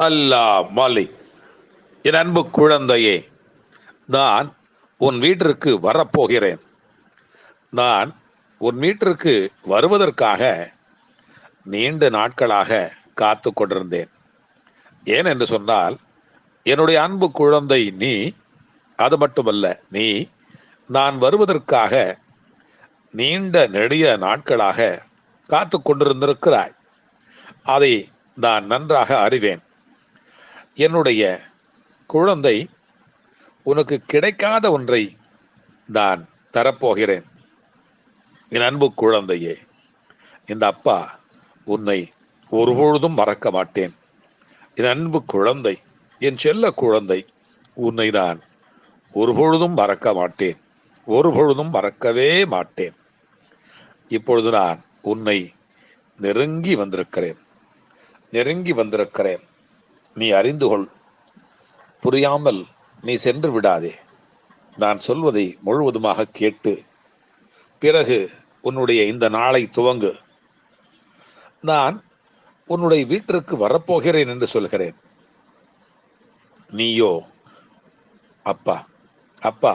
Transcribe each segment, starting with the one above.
அல்லா மாலை. என் அன்பு குழந்தையே நான் உன் வீட்டிற்கு வரப்போகிறேன். நான் உன் வீட்டிற்கு வருவதற்காக நீண்ட நாட்களாக காத்து கொண்டிருந்தேன். ஏன் என்று சொன்னால் என்னுடைய அன்பு குழந்தை நீ அது மட்டுமல்ல நீ நான் வருவதற்காக நீண்ட நெடிய நாட்களாக காத்து கொண்டிருந்திருக்கிறாய். அதை நான் நன்றாக அறிவேன். என்னுடைய குழந்தை உனக்கு கிடைக்காத ஒன்றை நான் தரப்போகிறேன். என் அன்பு குழந்தையே இந்த அப்பா உன்னை ஒருபொழுதும் மறக்க மாட்டேன். என் அன்பு குழந்தை என் செல்ல குழந்தை உன்னை நான் ஒருபொழுதும் மறக்க மாட்டேன். ஒருபொழுதும் மறக்கவே மாட்டேன். இப்பொழுது நான் உன்னை நெருங்கி வந்திருக்கிறேன். நெருங்கி வந்திருக்கிறேன். நீ அறிந்து கொள் புரியாமல் நீ சென்று விடாதே. நான் சொல்வதை முழுவதுமாக கேட்டு பிறகு உன்னுடைய இந்த நாளை துவங்கு. நான் உன்னுடைய வீட்டிற்கு வரப்போகிறேன் என்று சொல்கிறேன். நீயோ அப்பா அப்பா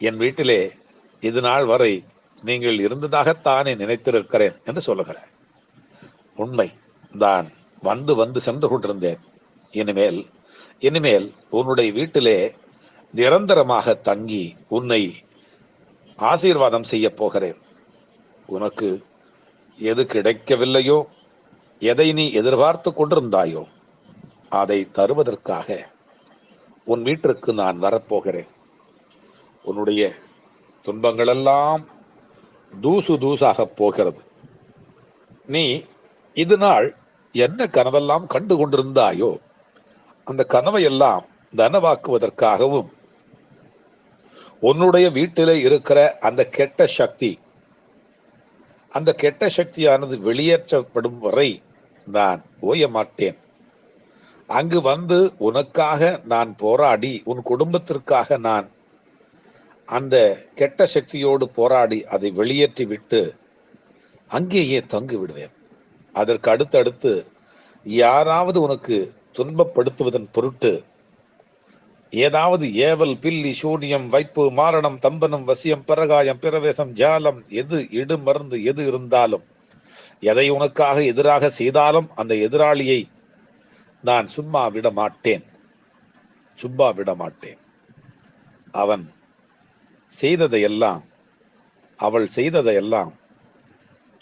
என் வீட்டிலே இது நாள் வரை நீங்கள் இருந்ததாகத்தானே நினைத்திருக்கிறேன் என்று சொல்லுகிறேன் உண்மை தான் வந்து வந்து சென்று கொண்டிருந்தேன். இனிமேல் இனிமேல் உன்னுடைய வீட்டிலே நிரந்தரமாக தங்கி உன்னை ஆசீர்வாதம் செய்ய போகிறேன். உனக்கு எது கிடைக்கவில்லையோ எதை நீ எதிர்பார்த்து கொண்டிருந்தாயோ அதை தருவதற்காக உன் வீட்டிற்கு நான் வரப்போகிறேன். உன்னுடைய துன்பங்களெல்லாம் தூசு தூசாக போகிறது. நீ இது நாள் என்ன கனவெல்லாம் கண்டு கொண்டிருந்தாயோ அந்த கனவையெல்லாம் தனவாக்குவதற்காகவும் உன்னுடைய வீட்டிலே இருக்கிற அந்த கெட்ட சக்தி அந்த கெட்ட சக்தியானது வெளியேற்றப்படும் வரை நான் ஓய மாட்டேன் அங்கு வந்து உனக்காக நான் போராடி உன் குடும்பத்திற்காக நான் அந்த கெட்ட சக்தியோடு போராடி அதை வெளியேற்றி விட்டு அங்கேயே தங்கி விடுவேன் அதற்கு அடுத்தடுத்து யாராவது உனக்கு துன்பப்படுத்துவதன் பொருட்டு ஏதாவது ஏவல் பில்லி சூனியம் வைப்பு மாரணம் தம்பனம் வசியம் பிரகாயம் பிரவேசம் ஜாலம் எது இடு மருந்து எது இருந்தாலும் எதை உனக்காக எதிராக செய்தாலும் அந்த எதிராளியை நான் சும்மா விட மாட்டேன் சும்மா விட மாட்டேன் அவன் செய்ததையெல்லாம் அவள் செய்ததையெல்லாம்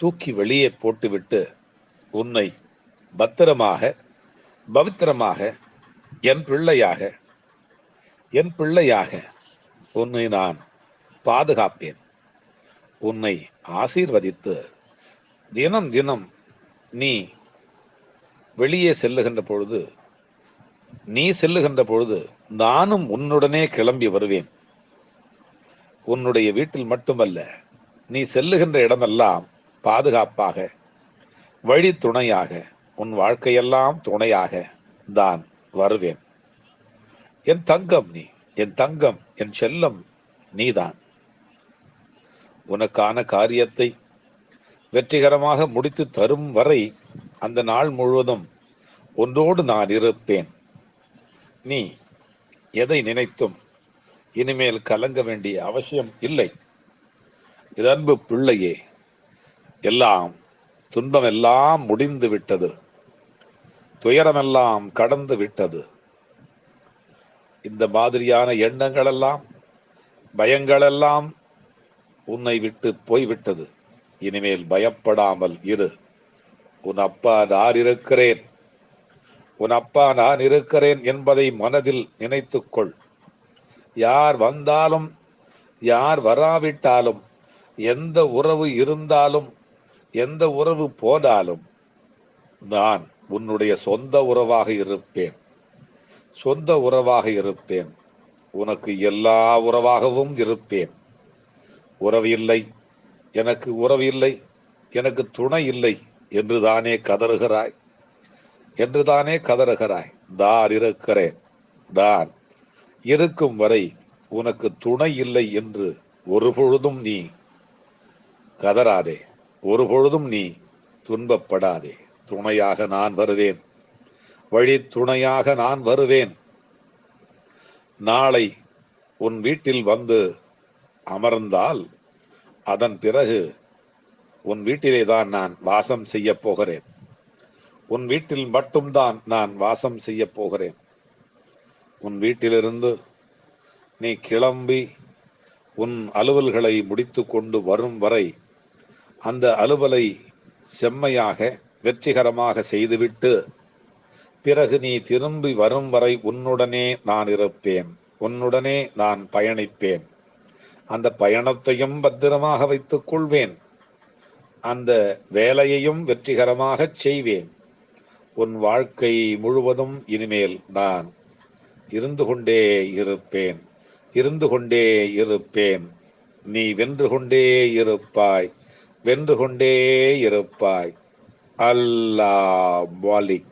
தூக்கி வெளியே போட்டுவிட்டு உன்னை பத்திரமாக பவித்திரமாக என் பிள்ளையாக என் பிள்ளையாக உன்னை நான் பாதுகாப்பேன். உன்னை ஆசீர்வதித்து தினம் தினம் நீ வெளியே செல்லுகின்ற பொழுது நீ செல்லுகின்ற பொழுது நானும் உன்னுடனே கிளம்பி வருவேன். உன்னுடைய வீட்டில் மட்டுமல்ல நீ செல்லுகின்ற இடமெல்லாம் பாதுகாப்பாக வழி துணையாக உன் வாழ்க்கையெல்லாம் துணையாக தான் வருவேன். என் தங்கம் நீ என் தங்கம் என் செல்லம் நீதான். உனக்கான காரியத்தை வெற்றிகரமாக முடித்து தரும் வரை அந்த நாள் முழுவதும் ஒன்றோடு நான் இருப்பேன். நீ எதை நினைத்தும் இனிமேல் கலங்க வேண்டிய அவசியம் இல்லை. இது அன்பு பிள்ளையே எல்லாம் துன்பம் எல்லாம் முடிந்து விட்டது துயரமெல்லாம் கடந்து விட்டது. இந்த மாதிரியான எண்ணங்கள் எல்லாம் பயங்களெல்லாம் உன்னை விட்டு போய்விட்டது. இனிமேல் பயப்படாமல் இரு. உன் அப்பா நான் இருக்கிறேன். உன் அப்பா நான் இருக்கிறேன் என்பதை மனதில் நினைத்துக்கொள். யார் வந்தாலும் யார் வராவிட்டாலும் எந்த உறவு இருந்தாலும் எந்த உறவு போனாலும் நான் உன்னுடைய சொந்த உறவாக இருப்பேன். சொந்த உறவாக இருப்பேன். உனக்கு எல்லா உறவாகவும் இருப்பேன். உறவு இல்லை. எனக்கு உறவு இல்லை. எனக்கு துணை இல்லை என்று தானே கதறுகிறாய். என்று தானே கதறுகிறாய். தான் இருக்கிறேன். தான் இருக்கும் வரை உனக்கு துணை இல்லை என்று ஒரு பொழுதும் நீ கதறாதே. ஒரு பொழுதும் நீ துன்பப்படாதே. துணையாக நான் வருவேன். வழி துணையாக நான் வருவேன். நாளை உன் வீட்டில் வந்து அமர்ந்தால் அதன் பிறகு உன் வீட்டிலே தான் நான் வாசம் செய்ய போகிறேன். உன் வீட்டில் மட்டும்தான் நான் வாசம் செய்ய போகிறேன். உன் வீட்டிலிருந்து நீ கிளம்பி உன் அலுவல்களை முடித்து கொண்டு வரும் வரை அந்த அலுவலை செம்மையாக வெற்றிகரமாக செய்துவிட்டு பிறகு நீ திரும்பி வரும் வரை உன்னுடனே நான் இருப்பேன். உன்னுடனே நான் பயணிப்பேன். அந்த பயணத்தையும் பத்திரமாக வைத்துக் கொள்வேன். அந்த வேலையையும் வெற்றிகரமாக செய்வேன். உன் வாழ்க்கை முழுவதும் இனிமேல் நான் இருந்து கொண்டே இருப்பேன். இருந்து கொண்டே இருப்பேன். நீ வென்று கொண்டே இருப்பாய். வென்று கொண்டே இருப்பாய். அல்லாஹ் மாலிக்